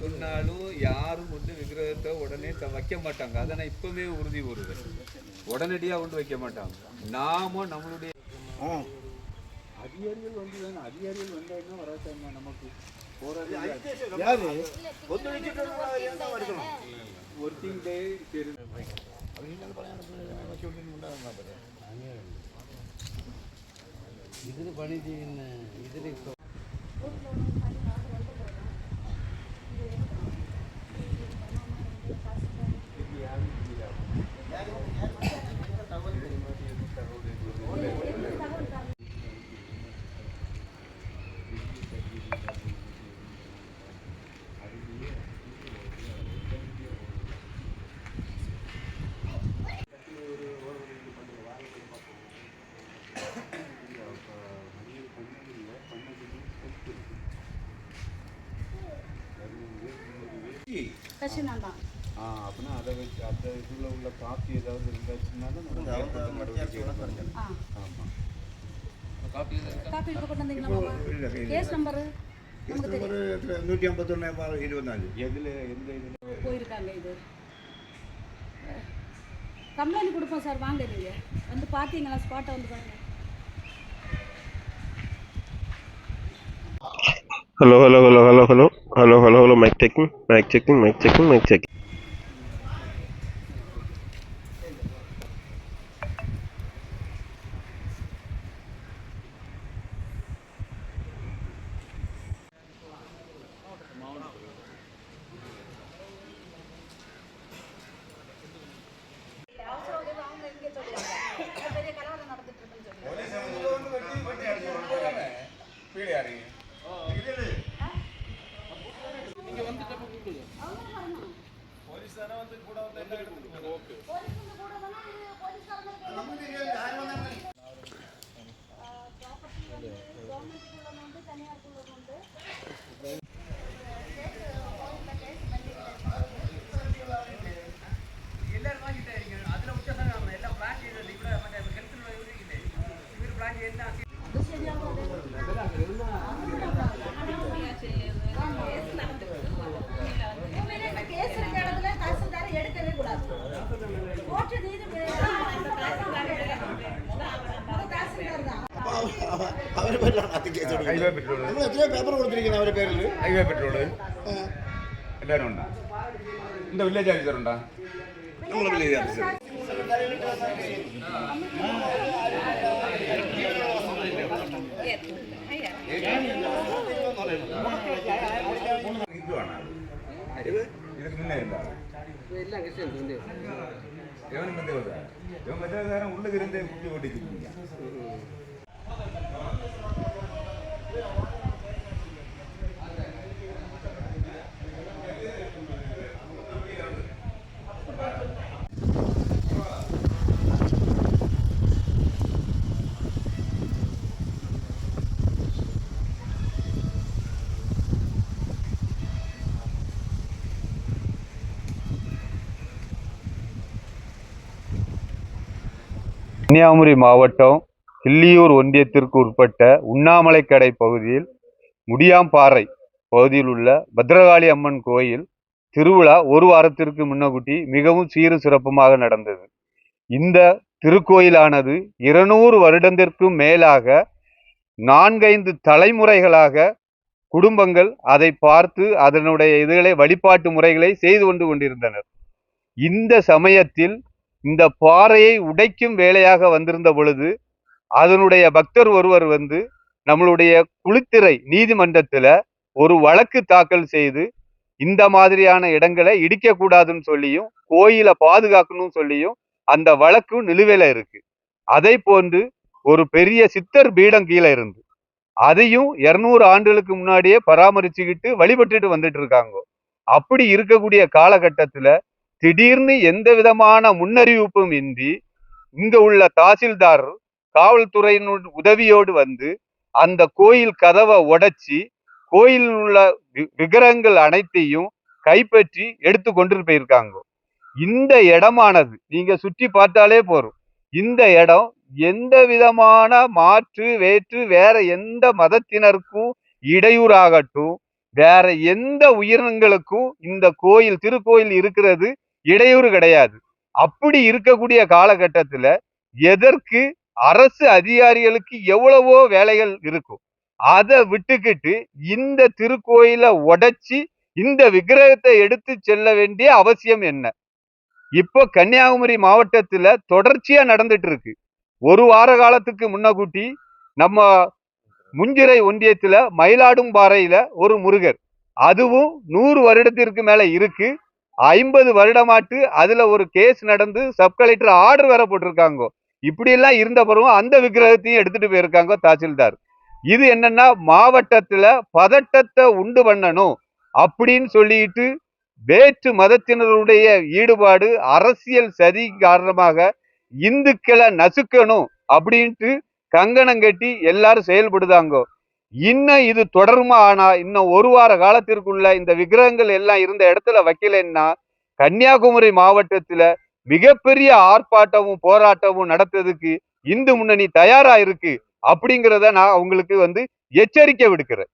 முன்னாலும் யாரும் வந்து விக்கிரகத்தை உடனே த- வைக்க மாட்டாங்க அதை நான் இப்பவே உறுதி கூறுவேன் உடனடியா கொண்டு வைக்க மாட்டாங்க நாம நம்மளுடைய அதிகாரிகள் வந்து தானே அதிகாரிகள் வந்தாங்கன்னா வராட்டாங்க நமக்கு போறது ஒர்க்கிங் டே சரி ഇതിന് പണി ചെയ്യുന്ന ഇതിൽ தட்சிணம் தான் ஆ அப்படின்னா அதை வச்சு அந்த இதில் உள்ள காப்பி ஏதாவது இருந்தாச்சுன்னாலும் கொண்டு வந்தீங்களா கேஸ் நம்பரு? நூற்றி ஐம்பத்தொன்னு இருபத்தாலு எதில் எந்த இதில்? போயிருக்காங்க இது. கம்ப்ளைண்ட் கொடுப்போம் சார் வாங்க நீங்கள் வந்து பார்த்தீங்களா ஸ்பாட்டை வந்து பாருங்கள் Hello, hello, hello, hello, hello, hello, hello, hello, mic checking, mic checking, mic checking, mic checking. పేరు ఉందా ఇంత విలేజ్ ఆఫీసర్ ఉందా విలేజ్ ఆఫీసర్ இதுக்கு முன்னே இருந்தா எவனுக்கு வந்து இவன் உள்ளுக்கு இருந்தே குட்டி ஓட்டிக்கிட்டு கன்னியாகுமரி மாவட்டம் கிள்ளியூர் ஒன்றியத்திற்கு உட்பட்ட உண்ணாமலைக்கடை பகுதியில் முடியாம்பாறை பகுதியில் உள்ள பத்ரகாளி அம்மன் கோயில் திருவிழா ஒரு வாரத்திற்கு முன்னகுட்டி மிகவும் சீரு சிறப்புமாக நடந்தது. இந்த திருக்கோயிலானது இருநூறு வருடத்திற்கும் மேலாக நான்கைந்து தலைமுறைகளாக குடும்பங்கள் அதை பார்த்து அதனுடைய இதுகளை வழிபாட்டு முறைகளை செய்து கொண்டு கொண்டிருந்தனர். இந்த சமயத்தில் இந்த பாறையை உடைக்கும் வேலையாக வந்திருந்த பொழுது அதனுடைய பக்தர் ஒருவர் வந்து நம்மளுடைய குளித்திரை நீதிமன்றத்துல ஒரு வழக்கு தாக்கல் செய்து இந்த மாதிரியான இடங்களை இடிக்கக்கூடாதுன்னு சொல்லியும் கோயிலை பாதுகாக்கணும்னு சொல்லியும் அந்த வழக்கு நிலுவையில இருக்கு. அதை போன்று ஒரு பெரிய சித்தர் பீடம் கீழே இருந்து அதையும் இருநூறு ஆண்டுகளுக்கு முன்னாடியே பராமரிச்சுக்கிட்டு வழிபட்டுட்டு வந்துட்டு இருக்காங்க. அப்படி இருக்கக்கூடிய காலகட்டத்துல திடீர்னு எந்த விதமான முன்னறிவிப்பும் இன்றி இங்க உள்ள தாசில்தார் காவல்துறையினுடைய உதவியோடு வந்து அந்த கோயில் கதவை உடைச்சி கோயிலில் உள்ள வி- விக்கிரகங்கள் அனைத்தையும் கைப்பற்றி எடுத்து கொண்டு போயிருக்காங்க. இந்த இடமானது நீங்க சுற்றி பார்த்தாலே போறோம் இந்த இடம் எந்த விதமான மாற்று வேற்று வேற எந்த மதத்தினருக்கும் இடையூறாகட்டும் வேற எந்த உயிரினங்களுக்கும் இந்த கோயில் திருக்கோயில் இருக்கிறது இடையூறு கிடையாது. அப்படி இருக்கக்கூடிய காலகட்டத்துல எதற்கு அரசு அதிகாரிகளுக்கு எவ்வளவோ வேலைகள் இருக்கும். அதை விட்டுக்கிட்டு இந்த திருக்கோயிலை உடைச்சி இந்த விக்கிரகத்தை எடுத்து செல்ல வேண்டிய அவசியம் என்ன? இப்போ கன்னியாகுமரி மாவட்டத்துல தொடர்ச்சியா நடந்துட்டு இருக்கு ஒரு வார காலத்துக்கு முன்னக்கூட்டி நம்ம முஞ்சிறை ஒன்றியத்துல மயிலாடும்பாறையில ஒரு முருகர். அதுவும் நூறு வருடத்திற்கு மேல இருக்கு. ஐம்பது வருடமாட்டு அதுல ஒரு கேஸ் நடந்து சப் கலெக்டர் ஆர்டர் வேற போட்டிருக்காங்க. இப்படி எல்லாம் இருந்த பிறகும் அந்த விக்கிரகத்தையும் எடுத்துட்டு போயிருக்காங்க தாசில்தார். இது என்னன்னா மாவட்டத்துல பதட்டத்தை உண்டு பண்ணணும் அப்படின்னு சொல்லிட்டு வேற்று மதத்தினருடைய ஈடுபாடு அரசியல் சதி காரணமாக இந்துக்களை நசுக்கணும் அப்படின்ட்டு கங்கணம் கட்டி எல்லாரும் செயல்படுதாங்க. இன்னும் இது தொடருமா? ஆனா இன்னும் ஒரு வார காலத்திற்குள்ள இந்த விக்கிரகங்கள் எல்லாம் இருந்த இடத்துல வைக்கலைன்னா கன்னியாகுமரி மாவட்டத்துல மிகப்பெரிய ஆர்ப்பாட்டமும் போராட்டமும் நடத்துறதுக்கு இந்து முன்னணி தயாரா இருக்கு அப்படிங்கிறத நான் உங்களுக்கு வந்து எச்சரிக்கை விடுக்கிறேன்.